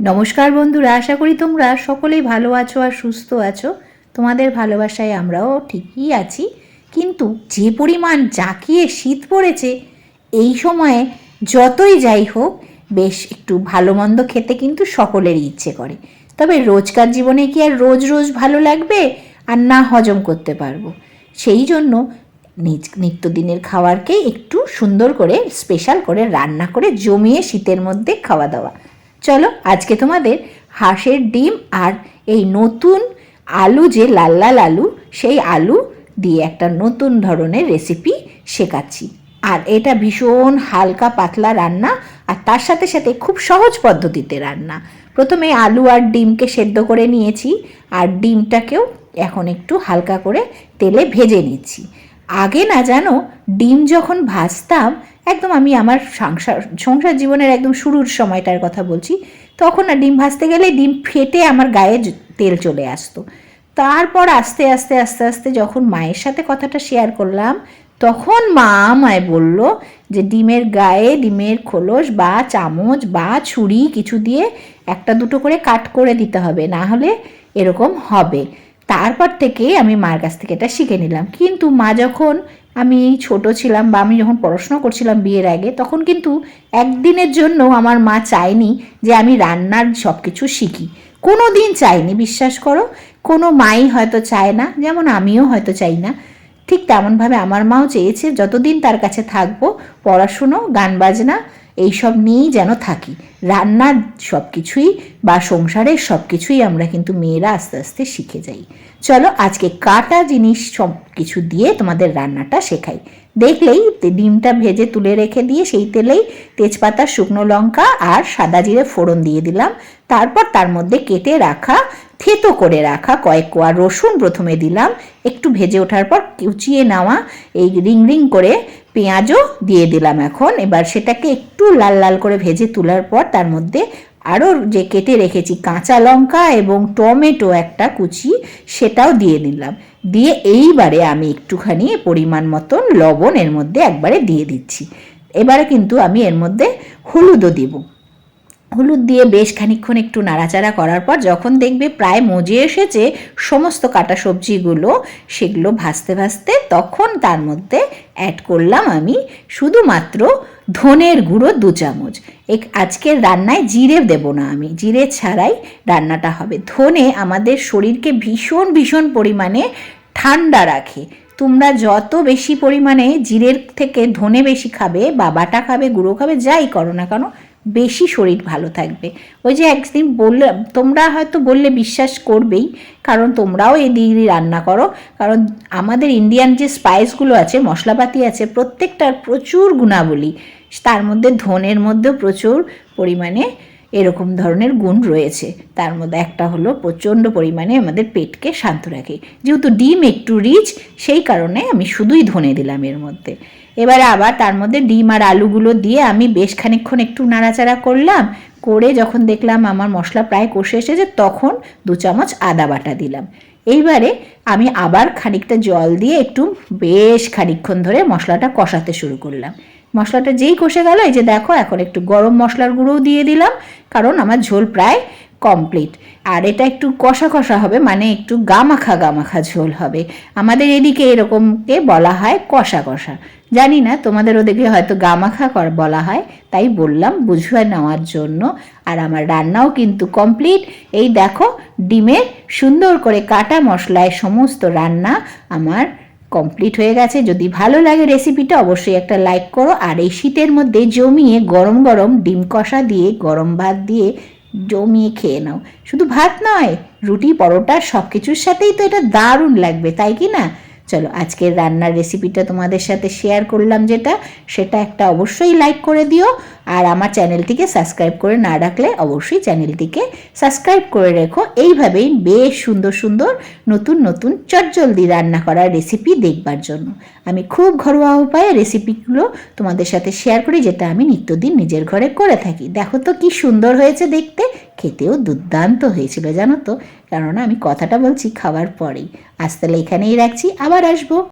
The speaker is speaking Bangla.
নমস্কার বন্ধুরা, আশা করি তোমরা সকলেই ভালো আছো আর সুস্থ আছো। তোমাদের ভালোবাসায় আমরাও ঠিকই আছি। কিন্তু যে পরিমাণ জাঁকিয়ে শীত পড়েছে, এই সময়ে যতই যাই হোক, বেশ একটু ভালো মন্দ খেতে কিন্তু সকলেরই ইচ্ছে করে। তবে রোজকার জীবনে কি আর রোজ রোজ ভালো লাগবে? আর না হজম করতে পারব। সেই জন্য নিজ নিত্যদিনের খাবারকে একটু সুন্দর করে স্পেশাল করে রান্না করে জমিয়ে শীতের মধ্যে খাওয়া দাওয়া। চলো, আজকে তোমাদের হাঁসের ডিম আর এই নতুন আলু যে লাল লাল আলু, সেই আলু দিয়ে একটা নতুন ধরনের রেসিপি শেখাচ্ছি। আর এটা ভীষণ হালকা পাতলা রান্না আর তার সাথে সাথে খুব সহজ পদ্ধতিতে রান্না। প্রথমে আলু আর ডিমকে সেদ্ধ করে নিয়েছি আর ডিমটাকেও এখন একটু হালকা করে তেলে ভেজে নিচ্ছি। আগে না জানো, ডিম যখন ভাজতাম, একদম আমি আমার সংসার সংসার জীবনের একদম শুরুর সময়টার কথা বলছি, তখন না ডিম ভাজতে গেলে ডিম ফেটে আমার গায়ে তেল চলে আসতো। তারপর আস্তে আস্তে আস্তে আস্তে যখন মায়ের সাথে কথাটা শেয়ার করলাম, তখন মা আমায় বলল যে ডিমের গায়ে ডিমের খোলস বা চামচ বা ছুরি কিছু দিয়ে একটা দুটো করে কাট করে দিতে হবে, না হলে এরকম হবে। তারপর থেকে আমি মার কাছ থেকে এটা শিখে নিলাম। কিন্তু মা যখন আমি ছোট ছিলাম বা আমি যখন পড়াশোনা করছিলাম বিয়ের আগে, তখন কিন্তু একদিনের জন্য আমার মা চায়নি যে আমি রান্নার সব কিছু শিখি। কোনো দিন চাইনি বিশ্বাস করো। কোনো মাই হয়তো চায় না, যেমন আমিও হয়তো চাই না। ঠিক তেমনভাবে আমার মাও চেয়েছে, যতদিন তার কাছে থাকব, পড়াশুনো, গান বাজনা এইসব নিয়েই যেন থাকি। রান্নার সব কিছুই বা সংসারের সব কিছুই আমরা কিন্তু মেয়েরা আস্তে আস্তে শিখে যাই। চলো আজকে কাটা জিনিস সব কিছু দিয়ে তোমাদের রান্নাটা শেখাই। দেখলেই ডিমটা ভেজে তুলে রেখে দিয়ে সেই তেলেই তেজপাতা, শুকনো লঙ্কা আর সাদা জিরে ফোড়ন দিয়ে দিলাম। তারপর তার মধ্যে কেটে রাখা, থেতো করে রাখা কয়েক কোয়া রসুন প্রথমে দিলাম। একটু ভেজে ওঠার পর কুচিয়ে নেওয়া এই রিং রিং করে পেঁয়াজও দিয়ে দিলাম এখন। এবার সেটাকে একটু লাল লাল করে ভেজে তোলার পর তার মধ্যে আরও যে কেটে রেখেছি কাঁচা লঙ্কা এবং টমেটো একটা কুচি, সেটাও দিয়ে দিলাম। দিয়ে এইবারে আমি একটুখানি পরিমাণ মতন লবণ এর মধ্যে একবারে দিয়ে দিচ্ছি। এবারে কিন্তু আমি এর মধ্যে হলুদও দিব। হলুদ দিয়ে বেশ খানিকক্ষণ একটু নাড়াচাড়া করার পর যখন দেখবে প্রায় মজে এসেছে সমস্ত কাটা সবজিগুলো, সেগুলো ভাজতে ভাজতে, তখন তার মধ্যে অ্যাড করলাম আমি শুধুমাত্র ধনের গুঁড়ো দু চামচ। এক, আজকের রান্নায় জিরে দেব না আমি। জিরে ছাড়াই রান্নাটা হবে। ধনে আমাদের শরীরকে ভীষণ ভীষণ পরিমাণে ঠান্ডা রাখে। তোমরা যত বেশি পরিমাণে জিরের থেকে ধনে বেশি খাবে বা বাটা খাবে, গুঁড়ো খাবে, যাই করো না কেন বেশি শরীর ভালো থাকবে। ওই যে একদিন বললে, তোমরা হয়তো বললে বিশ্বাস করবেই, কারণ তোমরাও এই দিয়ে রান্না করো। কারণ আমাদের ইন্ডিয়ান যে স্পাইসগুলো আছে, মশলাপাতি আছে, প্রত্যেকটার প্রচুর গুণাবলী। তার মধ্যে ধনের মধ্যেও প্রচুর পরিমাণে এরকম ধরনের গুণ রয়েছে। তার মধ্যে একটা হলো প্রচণ্ড পরিমাণে আমাদের পেটকে শান্ত রাখে। যেহেতু ডিম একটু রিচ সেই কারণে আমি শুধুই ধনে দিলাম এর মধ্যে। এবারে আবার তার মধ্যে ডিম আর আলুগুলো দিয়ে আমি বেশ খানিকক্ষণ একটু নাড়াচাড়া করলাম, করে যখন দেখলাম আমার মশলা প্রায় কষে এসেছে, তখন দু চামচ আদা বাটা দিলাম। এইবারে আমি আবার খানিকটা জল দিয়ে একটু বেশ খানিকক্ষণ ধরে মশলাটা কষাতে শুরু করলাম। মশলাটা যেই কষে গেল, এই যে দেখো, এখন একটু গরম মশলার গুঁড়োও দিয়ে দিলাম, কারণ আমার ঝোল প্রায় কমপ্লিট আর এটা একটু কষা কষা হবে মানে একটু গামাখা গামাখা ঝোল হবে। আমাদের এদিকে এরকমকে বলা হয় কষা কষা। জানি না, তোমাদের ওদিকে হয়তো গামাখা কর বলা হয়, তাই বললাম বুঝে নেওয়ার জন্য। আর আমার রান্নাও কিন্তু কমপ্লিট এই দেখো, ডিমের সুন্দর করে কাটা মশলায় সমস্ত রান্না আমার কমপ্লিট হয়ে গেছে। যদি ভালো লাগে রেসিপিটা অবশ্যই একটা লাইক করো। আর এই শীতের মধ্যে জমিয়ে গরম গরম ডিম কষা দিয়ে, গরম ভাত দিয়ে জমিয়ে খেয়ে নাও। শুধু ভাত নয়, রুটি, পরোটা সব কিছুর সাথেই তো এটা দারুণ লাগবে, তাই কি না? চলো, আজকের রান্নার রেসিপিটা তোমাদের সাথে শেয়ার করলাম যেটা, সেটা একটা অবশ্যই লাইক করে দিও, আর আমার চ্যানেলটিকে সাবস্ক্রাইব করে না রাখলে অবশ্যই চ্যানেলটিকে সাবস্ক্রাইব করে রেখো। এইভাবেই বেশ সুন্দর সুন্দর নতুন নতুন চটজলদি রান্না করার রেসিপি দেখবার জন্য। আমি খুব ঘরোয়া উপায়ে রেসিপিগুলো তোমাদের সাথে শেয়ার করি, যেটা আমি নিত্যদিন নিজের ঘরে করে থাকি। দেখো তো কি সুন্দর হয়েছে দেখতে খেতেও দুর্দান্ত হয়েছিল, জানো তো? কেননা আমি কথাটা বলছি খাওয়ার পরেই। আজ তাহলে এখানেই রাখছি, আবার আসব।